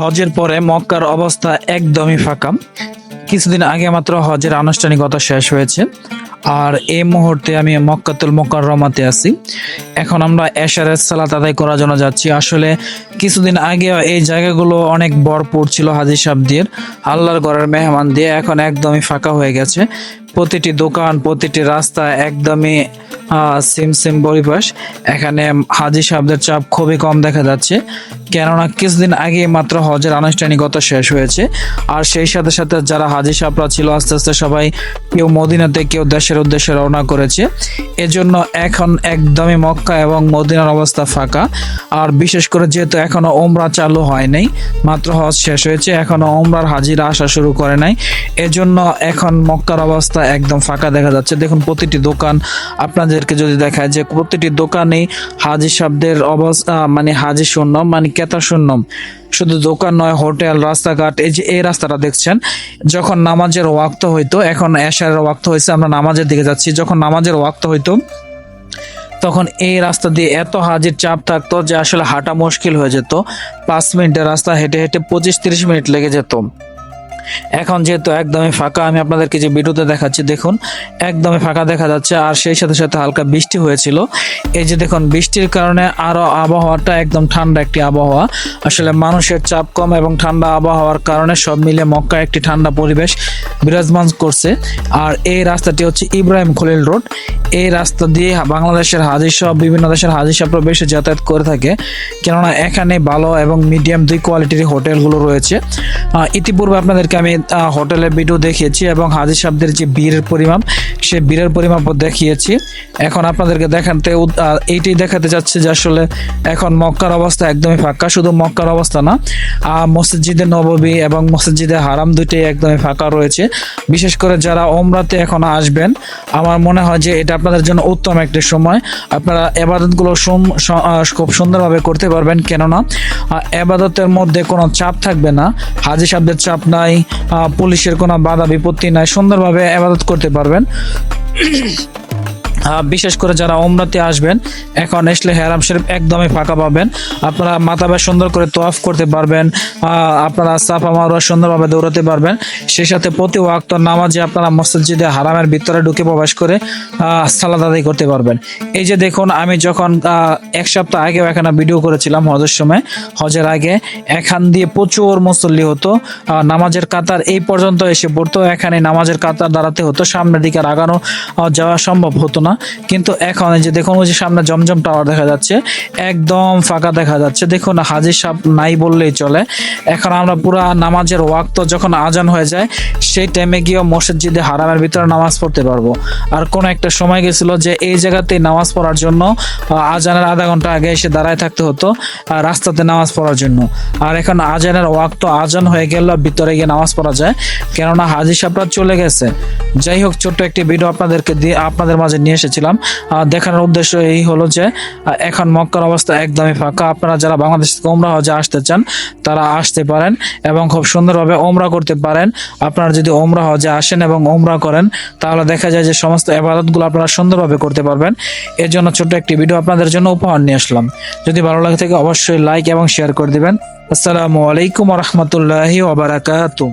হজের পরে মক্কার অবস্থা একদমই ফাঁকা। কিছুদিন আগে মাত্র হজের আনুষ্ঠানিকতা শেষ হয়েছে। আর এই মুহূর্তে আমি মক্কাতুল মোকাররমাতে আছি। এখন আমরা এশারের সালাত আদায় করার জন্য যাচ্ছি। আসলে কিছুদিন আগে এই জায়গাগুলো অনেক ভরপুর ছিল হাজি সাহেবদের। আল্লাহর ঘরের মেহমান দিয়ে এখন একদমই ফাঁকা হয়ে গেছে। প্রতিটি দোকান, প্রতিটি রাস্তা একদমই সিম সিম পরিবেশ এখানে হাজি সাহেবদের চাপ খুবই কম দেখা যাচ্ছে। কেননা কিছুদিন আগে মাত্র হজের আনুষ্ঠানিকতা শেষ হয়েছে। আর সেই সাথে সাথে যারা হাজি সাহেবরা ছিল, আস্তে আস্তে সবাই কেউ মদিনাতে, কেউ দেশের উদ্দেশ্যে রওনা করেছে। এজন্য এখন একদমই মক্কা এবং মদিনার অবস্থা ফাঁকা। আর বিশেষ করে যেহেতু এখনও ওমরা চালু হয় নাই, মাত্র হজ শেষ হয়েছে। এখনও ওমরার হাজিরা আসা শুরু করে নাই। এজন্য এখন মক্কার অবস্থা একদম ফাঁকা দেখা যাচ্ছে। দেখুন, প্রতিটি দোকান আপনাদেরকে যদি দেখায় যে প্রতিটি দোকানেই হাজি শব্দের অবস্থা মানে হাজি শূন্য মানে ক্রেতা শূন্য শুধু দোকান নয়, হোটেল, রাস্তাঘাট, এই যে এই রাস্তাটা দেখছেন, যখন নামাজের ওয়াক্ত হইতো, এখন এশারের ওয়াক্ত হয়েছে, আমরা নামাজের দিকে যাচ্ছি, যখন নামাজের ওয়াক্ত হইতো, তখন এই রাস্তা দিয়ে এত হাজির চাপ থাকতো যে আসলে হাঁটা মুশকিল হয়ে যেত। পাঁচ মিনিটের রাস্তা হেঁটে হেঁটে পঁচিশ তিরিশ মিনিট লেগে যেত। এখন যেহেতু একদমই ফাঁকা, আমি আপনাদেরকে যে ভিডিওতে দেখাচ্ছি, দেখুন, একদমই ফাঁকা দেখা যাচ্ছে। আর সেই সাথে সাথে হালকা বৃষ্টি হয়েছিল। এই যে দেখুন, বৃষ্টির কারণে আরও আবহাওয়াটা একদম ঠান্ডা একটি আবহাওয়া। আসলে মানুষের চাপ কম এবং ঠান্ডা আবহাওয়ার কারণে সব মিলে মক্কা একটি ঠান্ডা পরিবেশ বিরাজমান করছে। আর এই রাস্তাটি হচ্ছে ইব্রাহিম খলিল রোড। এই রাস্তা দিয়ে বাংলাদেশের হাজির সব, বিভিন্ন দেশের হাজির বেশি যাতায়াত করে থাকে। কেননা এখানে ভালো এবং মিডিয়াম দুই কোয়ালিটির হোটেলগুলো রয়েছে। ইতিপূর্বে ইতিপূর্বে আপনাদেরকে আমি হোটেলের ভিডিও দেখিয়েছি এবং হাজির সাহেবদের যে বীরের পরিমাপ, সে বীরের পরিমাপও দেখিয়েছি। এখন আপনাদেরকে দেখাতে এইটাই দেখাতে যাচ্ছে যে আসলে এখন মক্কার অবস্থা একদমই ফাঁকা, শুধু মক্কার অবস্থা না মসজিদে নববী এবং মসজিদে হারাম দুইটাই একদমই ফাঁকা রয়েছে। বিশেষ করে যারা ওমরাতে এখন আসবেন, আমার মনে হয় যে এটা আপনাদের জন্য উত্তম একটি সময়। আপনারা এবাদতগুলো খুব সুন্দরভাবে করতে পারবেন, কেননা এবাদতের মধ্যে কোনো চাপ থাকবে না। হাজি সাহেবদের চাপ নাই পুলিশের কোনো বাধা বিপত্তি নাই সুন্দরভাবে আবাদত করতে পারবেন। বিশেষ করে যারা ওমরাতে আসবেন, এখন আসলে হেরাম শরীফ একদমই ফাঁকা পাবেন। আপনারা মাথা ব্যা সুন্দর করে তোয়াফ করতে পারবেন আপনারা সাফা মারোয়া সুন্দরভাবে দৌড়াতে পারবেন। সেই সাথে প্রতি ওয়াক্ত নামাজে আপনারা মসজিদে হারামের ভিতরে ঢুকে প্রবেশ করে সালাদ আদায় করতে পারবেন। এই যে দেখুন, আমি যখন এক সপ্তাহ আগেও এখানে ভিডিও করেছিলাম হজের সময়। হজের আগে এখান দিয়ে প্রচুর মুসল্লি হতো নামাজের কাতার এই পর্যন্ত এসে পড়তো। এখানে নামাজের কাতার দাঁড়াতে হতো, সামনের দিকে আগানো যাওয়া সম্ভব হতো না। কিন্তু এখন যে দেখুন, ওই যে সামনে জমজম টাওয়ার দেখা যাচ্ছে, একদম ফাঁকা দেখা যাচ্ছে। দেখুন, হাজির সাপ নাই বললেই চলে। এখন আমরা পুরা নামাজের ওয়াক্ত যখন আজান হয়ে যায়, সেই টাইমে গিয়ে মসজিদে হারামের ভিতরে নামাজ পড়তে পারব। আর কোন একটা সময় গেছিল যে এই জায়গাতে নামাজ পড়ার জন্য আজানের আধা ঘণ্টা আগে এসে দাঁড়ায় থাকতে হতো রাস্তাতে নামাজ পড়ার জন্য। আর এখন আজানের ওয়াক্ত আজান হয়ে গেল ভিতরে গিয়ে নামাজ পড়া যায়। কেননা হাজির সাপরা চলে গেছে। যাই হোক, ছোট্ট একটি ভিডিও আপনাদেরকে দিয়ে আপনাদের মাঝে নিয়ে এসেছিলাম। দেখানোর উদ্দেশ্য এই হলো যে এখন মক্কার অবস্থা একদমই ফাঁকা। আপনারা যারা বাংলাদেশ থেকে ওমরা হজে আসতে চান, তারা আসতে পারেন এবং খুব সুন্দরভাবে ওমরা করতে পারেন। আপনারা যদি ওমরা হজে আসেন এবং ওমরা করেন, তাহলে দেখা যায় যে সমস্ত আবাদতগুলো আপনারা সুন্দরভাবে করতে পারবেন। এর জন্য ছোট্ট একটি ভিডিও আপনাদের জন্য উপহার নিয়ে আসলাম। যদি ভালো লাগে থাকে, অবশ্যই লাইক এবং শেয়ার করে দিবেন। আসসালামু আলাইকুম রহমতুল্লাহি ওবারাকাতু